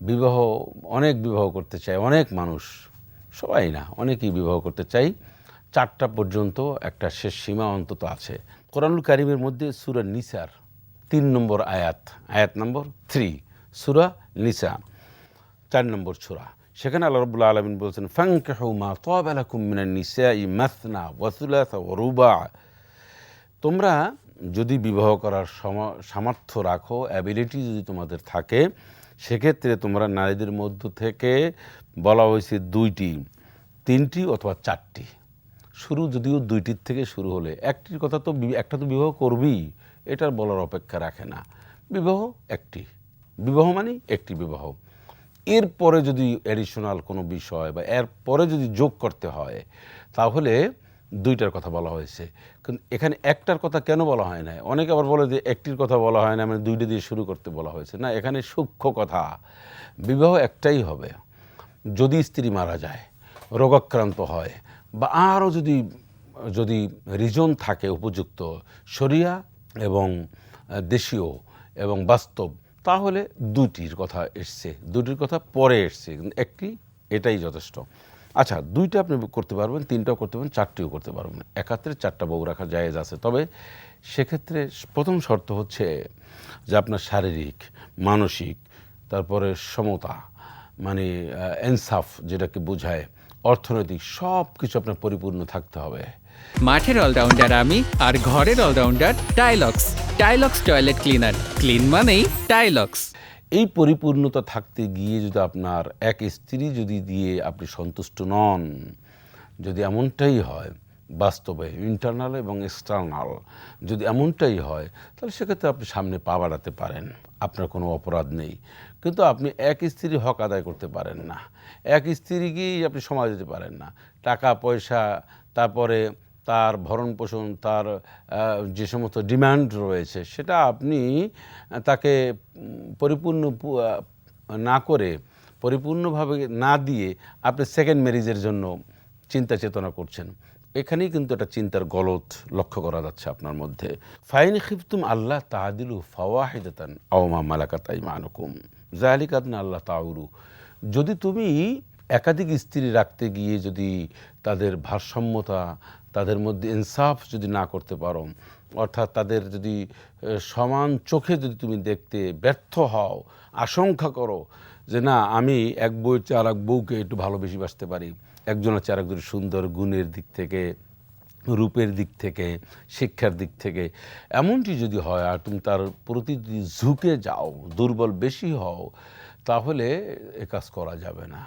বিবাহ, অনেক বিবাহ করতে চায়, অনেক মানুষ, সবাই না, অনেকেই বিবাহ করতে চাই। চারটা পর্যন্ত একটা শেষ সীমা অন্তত আছে। কোরআনুল কারিমের মধ্যে সুরা নিসার, তিন নম্বর আয়াত আয়াত নম্বর থ্রি সুরা নিসা, চার নম্বর সুরা। সেখানে আল্লাহ রবুল্লা আলমিন বলছেন ফাঙ্কাহু মা তাবালাকুম মিনান নিসাই মাসনা ওয়া সুলাসা ওয়া রুবা। তোমরা যদি বিবাহ করার সম- সামর্থ্য রাখো অ্যাবিলিটি যদি তোমাদের থাকে, সেক্ষেত্রে তোমরা নারীদের মধ্য থেকে বলা হয়েছে দুইটি, তিনটি অথবা চারটি। শুরু যদিও দুইটির থেকে শুরু হলে, একটির কথা তো একটা তো বিবাহ করবেই, এটার বলার অপেক্ষা রাখে না। বিবাহ একটি। বিবাহ মানে একটি বিবাহ। এরপরে যদি অ্যাডিশনাল কোনো বিষয় বা এর পরে যদি যোগ করতে হয়, তাহলে দুইটার কথা বলা হয়েছে। কিন্তু এখানে একটার কথা কেন বলা হয় না অনেকে আবার বলে যে একটির কথা বলা হয় না মানে দুইটা দিয়ে শুরু করতে বলা হয়েছে। না, এখানে সূক্ষ্ম কথা। বিবাহ একটাই হবে। যদি স্ত্রী মারা যায়, রোগাক্রান্ত হয়, বা আরও যদি যদি রিজন থাকে উপযুক্ত, শরিয়া এবং দেশীয় এবং বাস্তব, তাহলে দুটির কথা এসছে। দুটির কথা পরে এসছে। একটি, এটাই যথেষ্ট। আচ্ছা দুইটা আপনি করতে পারবেন, তিনটাও করতে পারবেন, চারটিও করতে পারবেন। একাত্রে চারটা বউ রাখা জায়েজ আছে। তবে সেক্ষেত্রে প্রথম শর্ত হচ্ছে যে আপনার শারীরিক, মানসিক, তারপরে সমতা মানে এনসাফ যেটাকে বোঝায়, অর্থনৈতিক সব কিছু আপনার পরিপূর্ণ থাকতে হবে। মাঠের অলরাউন্ডার আমি আর ঘরের allrounder Taylux. Taylux toilet cleaner. Clean মানেই টাইলক্স। এই পরিপূর্ণতা থাকতে গিয়ে যদি আপনার এক স্ত্রী যদি দিয়ে আপনি সন্তুষ্ট নন, যদি এমনটাই হয় বাস্তবে ইন্টারনাল এবং এক্সটার্নাল যদি এমনটাই হয়, তাহলে সেক্ষেত্রে আপনি সামনে পা বাড়াতে পারেন, আপনার কোনো অপরাধ নেই। কিন্তু আপনি এক স্ত্রী হক আদায় করতে পারেন না। এক স্ত্রীকেই আপনি সময় দিতে পারেন না। টাকা, পয়সা, তারপরে তার ভরণ পোষণ তার যে সমস্ত ডিমান্ড রয়েছে, সেটা আপনি তাকে পরিপূর্ণ না করে, পরিপূর্ণভাবে না দিয়ে আপনি সেকেন্ড ম্যারেজের জন্য চিন্তা চেতনা করছেন। এখানেই কিন্তু একটা চিন্তার গলত লক্ষ্য করা যাচ্ছে আপনার মধ্যে। ফাইন খিফতুম আল্লাহ তাহাদিলু ফাওয়াহিদাতান আওমা মালাকাত আইমানুকুম। জালিকাতনা আল্লাহ তাউরু। যদি তুমি একাধিক স্ত্রী রাখতে গিয়ে যদি তাদের ভারসাম্যতা তাদের মধ্যে ইনসাফ যদি না করতে পারো, অর্থাৎ তাদের যদি সমান চোখে যদি তুমি দেখতে ব্যর্থ হও, আশঙ্কা করো যে না, আমি এক বউয়ের চেয়ে আর এক বউকে একটু ভালো বেশি বাসতে পারি, একজনের চেয়ে আরেকজন সুন্দর গুণের দিক থেকে, রূপের দিক থেকে, শিক্ষার দিক থেকে, এমনটি যদি হয় আর তুমি তার প্রতি যদি ঝুঁকে যাও, দুর্বল বেশি হও, তাহলে এ কাজ করা যাবে না।